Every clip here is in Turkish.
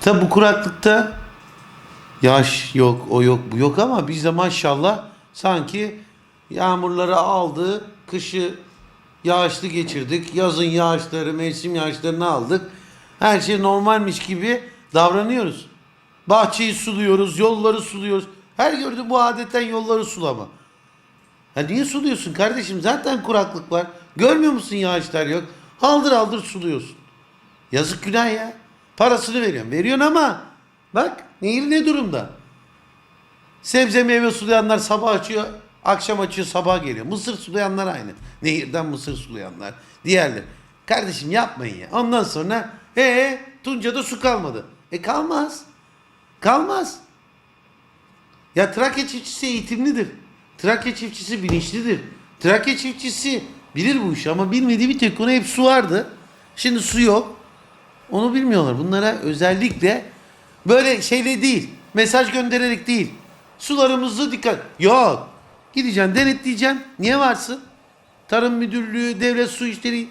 Tabi bu kuraklıkta yağış yok, o yok, bu yok ama biz de maşallah sanki yağmurları aldı, kışı yağışlı geçirdik, yazın yağışları, mevsim yağışlarını aldık. Her şey normalmiş gibi davranıyoruz. Bahçeyi suluyoruz, yolları suluyoruz. Her gördüğüm bu adetten yolları sulama. Ya niye suluyorsun kardeşim? Zaten kuraklık var. Görmüyor musun yağışlar yok? Haldır haldır suluyorsun. Yazık günah ya. Parasını veriyorsun. Veriyorsun ama bak nehir ne durumda? Sebze meyve sulayanlar sabah açıyor, akşam açıyor, sabah geliyor. Mısır sulayanlar aynı. Nehirden mısır sulayanlar. Diğerleri. Kardeşim yapmayın ya. Ondan sonra ee Tunca'da su kalmadı. E kalmaz. Kalmaz. Ya Trakya çiftçisi eğitimlidir. Trakya çiftçisi bilinçlidir. Trakya çiftçisi bilir bu işi ama bilmediği bir tek konu hep su vardı. Şimdi su yok. Onu bilmiyorlar. Bunlara özellikle böyle şeyle değil. Mesaj göndererek değil. Sularımızı dikkat. Yok. Gideceksin denetleyeceksin. Niye varsın? Tarım Müdürlüğü, Devlet Su İşleri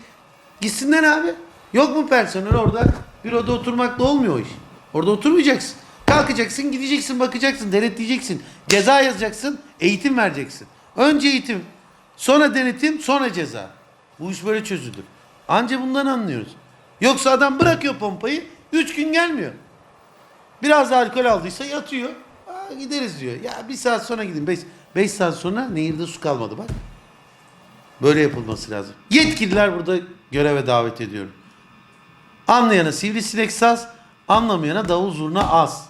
gitsinler abi. Yok mu personel orada? Büroda oturmakla olmuyor o iş. Orada oturmayacaksın. Kalkacaksın, gideceksin, bakacaksın, denetleyeceksin. Ceza yazacaksın, eğitim vereceksin. Önce eğitim, sonra denetim, sonra ceza. Bu iş böyle çözülür. Anca bundan anlıyoruz. Yoksa adam bırakıyor pompayı, üç gün gelmiyor. Biraz da alkol aldıysa yatıyor. Aa, gideriz diyor. Ya bir saat sonra gidin. Beş, beş saat sonra nehirde su kalmadı bak. Böyle yapılması lazım. Yetkililer burada göreve davet ediyorum. Anlayana sivrisinek saz, anlamayana davul zurna az.